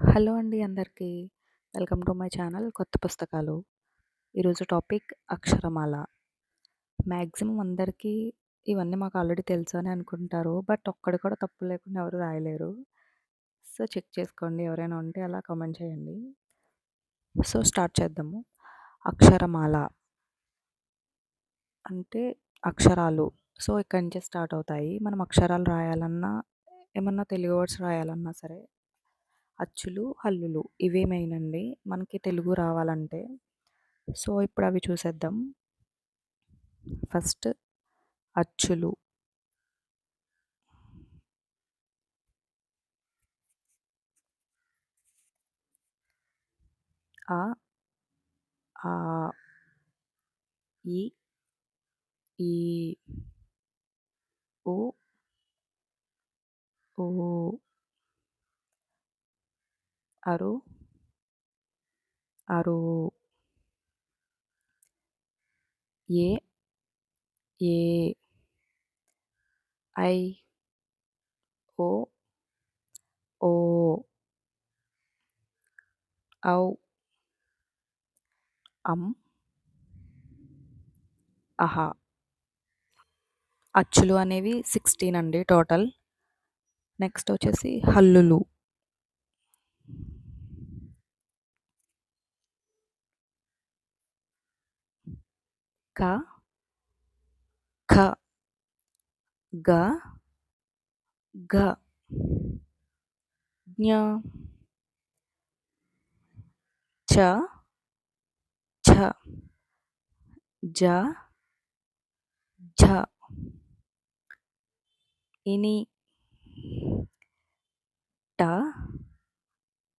Hello అండి అందరికీ. Welcome to my channel కొత్త పుస్తకాలు. ఈరోజు టాపిక్ అక్షరమాల. మ్యాక్సిమం అందరికీ ఇవన్నీ మాకు ఆల్రెడీ తెలుసు అని అనుకుంటారు. బట్ ఒక్కడి కూడా తప్పు లేకుండా ఎవరు రాయలేరు. సో, చెక్ చేసుకోండి ఎవరైనా ఉంటే అలా కామెంట్ చేయండి. సో, స్టార్ట్ చేద్దాము. అక్షరమాల అంటే అక్షరాలు. సో, ఇక్కడి నుంచే స్టార్ట్ అవుతాయి. మనం అక్షరాలు రాయాలన్నా, ఏమన్నా తెలుగు వర్డ్స్ రాయాలన్నా సరే అచ్చులు, హల్లులు ఇవే మెయిన్ అండి మనకి తెలుగు రావాలంటే. సో, ఇప్పుడు అవి చూసేద్దాం. ఫస్ట్ అచ్చులు. ఆ ఆ, ఈ ఈ, ఓ ఓ అరు, అరు, ఏ, ఏ, ఐ, ఓ, ఓ, ఔ, అం, అహా అచ్చులు అనేవి సిక్స్టీన్ అండి టోటల్. నెక్స్ట్ వచ్చేసి హల్లులు. ka, ka, ga, ga, ಜ್ಞ cha, cha, ja, ja, ini. Ta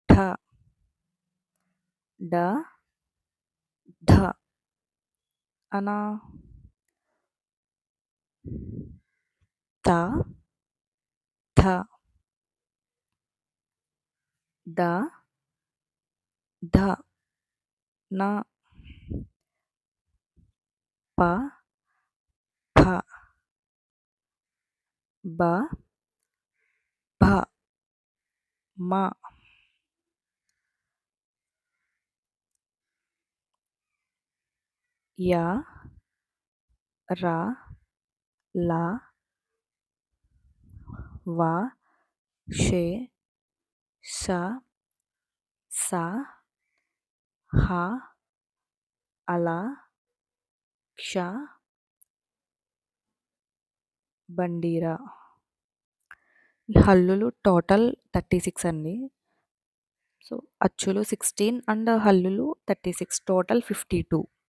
tha da dha अना ता था। दा धा। ना। पा फा। बा भा। मा। య, ర, ల, వ, షే, ష, స, హ, అల, క్ష, బండీరా ఈ హల్లులు టోటల్ థర్టీ సిక్స్ అండి. సో, అచ్చులు సిక్స్టీన్ అండ్ హల్లులు thirty six total fifty two.